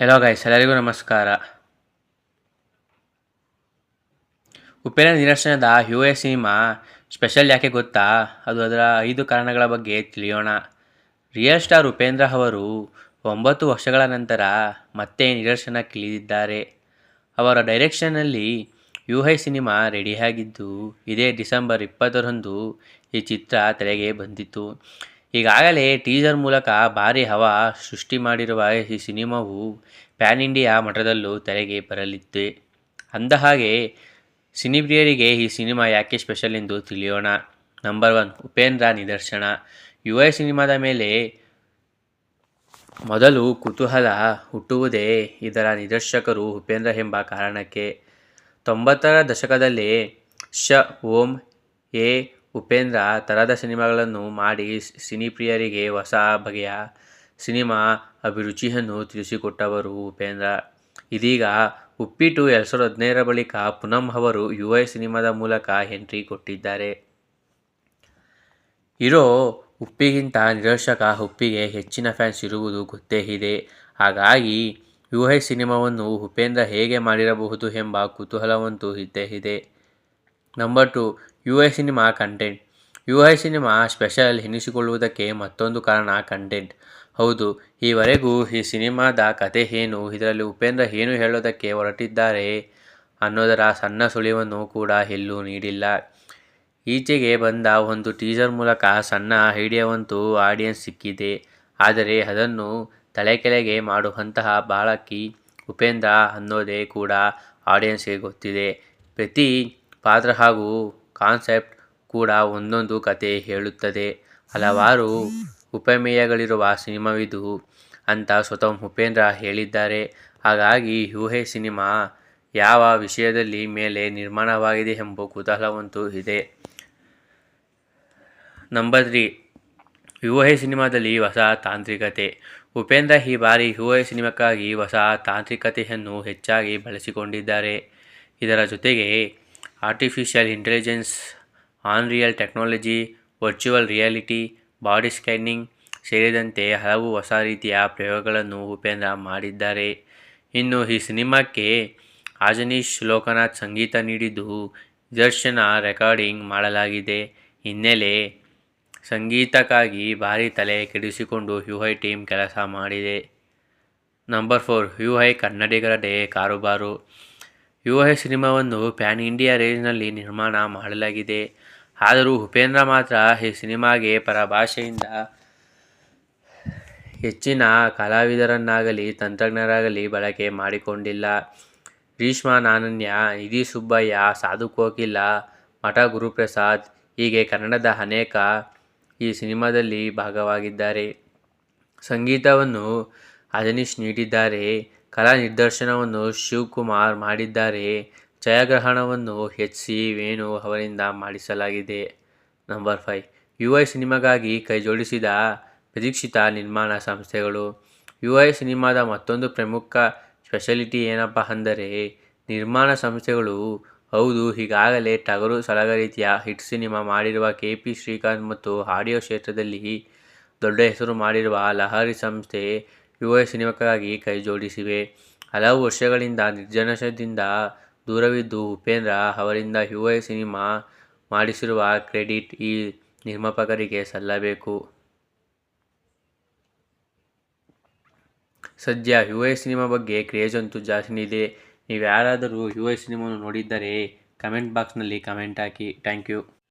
Hello guys ಎಲ್ಲರಿಗೂ ನಮಸ್ಕಾರ. ಉಪೇಂದ್ರ ನಿದರ್ಶನದ ಯು ಎ ಸಿನಿಮಾ ಸ್ಪೆಷಲ್ ಯಾಕೆ ಗೊತ್ತಾ? ಅದು ಅದರ ಐದು ಕಾರಣಗಳ ಬಗ್ಗೆ ತಿಳಿಯೋಣ. ರಿಯಲ್ ಸ್ಟಾರ್ ಉಪೇಂದ್ರ ಅವರು ಒಂಬತ್ತು ವರ್ಷಗಳ ನಂತರ ಮತ್ತೆ ನಿದರ್ಶನಕ್ಕಿಳಿದಿದ್ದಾರೆ ಅವರ ಡೈರೆಕ್ಷನ್ನಲ್ಲಿ ಯು ಐ ಸಿನಿಮಾ ರೆಡಿಯಾಗಿದ್ದು ಇದೇ ಡಿಸೆಂಬರ್ ಇಪ್ಪತ್ತರಂದು ಈ ಚಿತ್ರ ತೆರೆಗೆ ಬಂದಿತ್ತು. ಈಗಾಗಲೇ ಟೀಸರ್ ಮೂಲಕ ಭಾರಿ ಹವಾ ಸೃಷ್ಟಿ ಮಾಡಿರುವ ಈ ಸಿನಿಮಾವು ಪ್ಯಾನ್ ಇಂಡಿಯಾ ಮಟ್ಟದಲ್ಲೂ ತೆರೆಗೆ ಬರಲಿದೆ. ಅಂದಹಾಗೆ, ಸಿನಿಪ್ರಿಯರಿಗೆ ಈ ಸಿನಿಮಾ ಯಾಕೆ ಸ್ಪೆಷಲ್ ಎಂದು ತಿಳಿಯೋಣ. ನಂಬರ್ ಒನ್, ಉಪೇಂದ್ರ ನಿದರ್ಶನ. ಯು ಎ ಸಿನಿಮಾದ ಮೇಲೆ ಮೊದಲು ಕುತೂಹಲ ಹುಟ್ಟುವುದೇ ಇದರ ನಿರ್ದೇಶಕರು ಉಪೇಂದ್ರ ಎಂಬ ಕಾರಣಕ್ಕೆ. ತೊಂಬತ್ತರ ದಶಕದಲ್ಲಿ ಶ, ಓಂ, ಎ ಉಪೇಂದ್ರ ತರಹದ ಸಿನಿಮಾಗಳನ್ನು ಮಾಡಿ ಸಿನಿಪ್ರಿಯರಿಗೆ ಹೊಸ ಬಗೆಯ ಸಿನಿಮಾ ಅಭಿರುಚಿಯನ್ನು ತಿಳಿಸಿಕೊಟ್ಟವರು ಉಪೇಂದ್ರ. ಇದೀಗ ಉಪ್ಪಿಟ್ಟು ಎರಡು ಸಾವಿರದ ಹದಿನೈದರ ಬಳಿಕ ಪುನಂ ಅವರು ಯು ಐ ಸಿನಿಮಾದ ಮೂಲಕ ಎಂಟ್ರಿ ಕೊಟ್ಟಿದ್ದಾರೆ. ಇರೋ ಉಪ್ಪಿಗಿಂತ ನಿರ್ದೇಶಕ ಉಪ್ಪಿಗೆ ಹೆಚ್ಚಿನ ಫ್ಯಾನ್ಸ್ ಇರುವುದು ಗೊತ್ತೇ ಇದೆ. ಹಾಗಾಗಿ ಯು ಐ ಸಿನಿಮಾವನ್ನು ಉಪೇಂದ್ರ ಹೇಗೆ ಮಾಡಿರಬಹುದು ಎಂಬ ಕುತೂಹಲವಂತೂ ಇದ್ದೇ ಇದೆ. Number two U I cinema content U I cinema special ಎನಿಸಿಕೊಳ್ಳುವುದಕ್ಕೆ ಮತ್ತೊಂದು ಕಾರಣ ಕಂಟೆಂಟ್ ಹೌದು, ಈವರೆಗೂ ಈ ಸಿನಿಮಾದ ಕತೆ ಏನು, ಇದರಲ್ಲಿ ಉಪೇಂದ್ರ ಏನು ಹೇಳೋದಕ್ಕೆ ಹೊರಟಿದ್ದಾರೆ ಅನ್ನೋದರ ಸಣ್ಣ ಸುಳಿವನ್ನು ಕೂಡ ಎಲ್ಲೂ ನೀಡಿಲ್ಲ. ಈಚೆಗೆ ಬಂದ ಒಂದು ಟೀಸರ್ ಮೂಲಕ ಸಣ್ಣ ಐಡಿಯಾವಂತೂ ಆಡಿಯನ್ಸ್ ಸಿಕ್ಕಿದೆ. ಆದರೆ ಅದನ್ನು ತಲೆಕೆಲೆಗೆ ಮಾಡುವಂತಹ ಬಾಳಕಿ ಉಪೇಂದ್ರ ಅನ್ನೋದೇ ಕೂಡ ಆಡಿಯನ್ಸ್ಗೆ ಗೊತ್ತಿದೆ. ಪ್ರತಿ ಪಾತ್ರ ಹಾಗೂ ಕಾನ್ಸೆಪ್ಟ್ ಕೂಡ ಒಂದೊಂದು ಕತೆ ಹೇಳುತ್ತದೆ. ಹಲವಾರು ಉಪಮೇಯಗಳಿರುವ ಸಿನಿಮಾವಿದು ಅಂತ ಸ್ವತಃ ಉಪೇಂದ್ರ ಹೇಳಿದ್ದಾರೆ. ಹಾಗಾಗಿ ಯುಹೆ ಸಿನಿಮಾ ಯಾವ ವಿಷಯದಲ್ಲಿ ಮೇಲೆ ನಿರ್ಮಾಣವಾಗಿದೆ ಎಂಬ ಕುತೂಹಲವಂತೂ ಇದೆ. ನಂಬರ್ ತ್ರೀ ಯು ಸಿನಿಮಾದಲ್ಲಿ ಹೊಸ ತಾಂತ್ರಿಕತೆ. ಉಪೇಂದ್ರ ಈ ಬಾರಿ ಯು ಸಿನಿಮಾಕ್ಕಾಗಿ ಹೊಸ ತಾಂತ್ರಿಕತೆಯನ್ನು ಹೆಚ್ಚಾಗಿ ಬಳಸಿಕೊಂಡಿದ್ದಾರೆ. ಇದರ ಜೊತೆಗೆ artificial intelligence Unreal technology virtual reality body scanning ಸೇರಿದಂತೆ ಹಲವು ಹೊಸ ರೀತಿಯ ಪ್ರಯೋಗಗಳನ್ನು ಉಪೇಂದ್ರ ಮಾಡಿದ್ದಾರೆ. ಇನ್ನು ಈ ಸಿನಿಮಾಕ್ಕೆ ಆಜನೀಶ್ ಲೋಕನಾಥ್ ಸಂಗೀತ ನೀಡಿದ್ದು ದರ್ಶನ ರೆಕಾರ್ಡಿಂಗ್ ಮಾಡಲಾಗಿದೆ. ಹಿನ್ನೆಲೆ ಸಂಗೀತಕ್ಕಾಗಿ ಭಾರಿ ತಲೆ ಕೆಡಿಸಿಕೊಂಡು ಯು ಐ ಟೀಮ್ ಕೆಲಸ ಮಾಡಿದೆ. ನಂಬರ್ ಫೋರ್ ಯು ಐ ಕನ್ನಡಿಗರ ಡೇ ಕಾರುಬಾರು. ಐ ಸಿನಿಮಾವನ್ನು ಪ್ಯಾನ್ ಇಂಡಿಯಾ ರೇಂಜ್ನಲ್ಲಿ ನಿರ್ಮಾಣ ಮಾಡಲಾಗಿದೆ. ಆದರೂ ಉಪೇಂದ್ರ ಮಾತ್ರ ಈ ಸಿನಿಮಾಗೆ ಪರಭಾಷೆಯಿಂದ ಹೆಚ್ಚಿನ ಕಲಾವಿದರನ್ನಾಗಲಿ, ತಂತ್ರಜ್ಞರಾಗಲಿ ಬಳಕೆ ಮಾಡಿಕೊಂಡಿಲ್ಲ. ರೀಷ್ಮಾ ನಾನನ್ಯ, ನಿಧಿ ಸುಬ್ಬಯ್ಯ, ಸಾಧು ಕೋಕಿಲ, ಮಠ ಗುರುಪ್ರಸಾದ್ ಹೀಗೆ ಕನ್ನಡದ ಅನೇಕ ಈ ಸಿನಿಮಾದಲ್ಲಿ ಭಾಗವಾಗಿದ್ದಾರೆ. ಸಂಗೀತವನ್ನು ಅಜನೀಶ್ ನೀಡಿದ್ದಾರೆ. ಕಲಾ ನಿರ್ದೇಶನವನ್ನು ಶಿವಕುಮಾರ್ ಮಾಡಿದ್ದಾರೆ. ಛಾಯಾಗ್ರಹಣವನ್ನು ಎಚ್ ಸಿ ವೇಣು ಅವರಿಂದ ಮಾಡಿಸಲಾಗಿದೆ. Number five. ಯು ಐ ಸಿನಿಮಾಗಾಗಿ ಕೈಜೋಡಿಸಿದ ಪ್ರತೀಕ್ಷಿತ ನಿರ್ಮಾಣ ಸಂಸ್ಥೆಗಳು. ಯು ಐ ಸಿನಿಮಾದ ಮತ್ತೊಂದು ಪ್ರಮುಖ ಸ್ಪೆಷಾಲಿಟಿ ಏನಪ್ಪ ಅಂದರೆ, ನಿರ್ಮಾಣ ಸಂಸ್ಥೆಗಳು ಹೌದು, ಈಗಾಗಲೇ ಟಗರು ಸಲಗ ರೀತಿಯ ಹಿಟ್ ಸಿನಿಮಾ ಮಾಡಿರುವ ಕೆ ಪಿ ಶ್ರೀಕಾಂತ್ ಮತ್ತು ಆಡಿಯೋ ಕ್ಷೇತ್ರದಲ್ಲಿ ದೊಡ್ಡ ಹೆಸರು ಮಾಡಿರುವ ಲಹರಿ ಸಂಸ್ಥೆ ಯು ಸಿನಿಮಾಕ್ಕಾಗಿ ಸಿನಿಮಾಕ್ಕಾಗಿ ಕೈಜೋಡಿಸಿವೆ ಹಲವು ವರ್ಷಗಳಿಂದ ನಿರ್ಜನಶದಿಂದ ದೂರವಿದ್ದು ಉಪೇಂದ್ರ ಅವರಿಂದ ಯುವ ಸಿನಿಮಾ ಮಾಡಿಸಿರುವ ಕ್ರೆಡಿಟ್ ಈ ನಿರ್ಮಾಪಕರಿಗೆ ಸಲ್ಲಬೇಕು. ಸದ್ಯ ಯು ಸಿನಿಮಾ ಬಗ್ಗೆ ಕ್ರೇಜ್ ಅಂತೂ ಜಾಸ್ತಿ ಇದೆ. ನೀವು ಯಾರಾದರೂ ಯು ಐ ಸಿನಿಮಾವನ್ನು ನೋಡಿದ್ದರೆ ಕಮೆಂಟ್ ಬಾಕ್ಸ್ನಲ್ಲಿ ಕಮೆಂಟ್ ಹಾಕಿ. Thank you.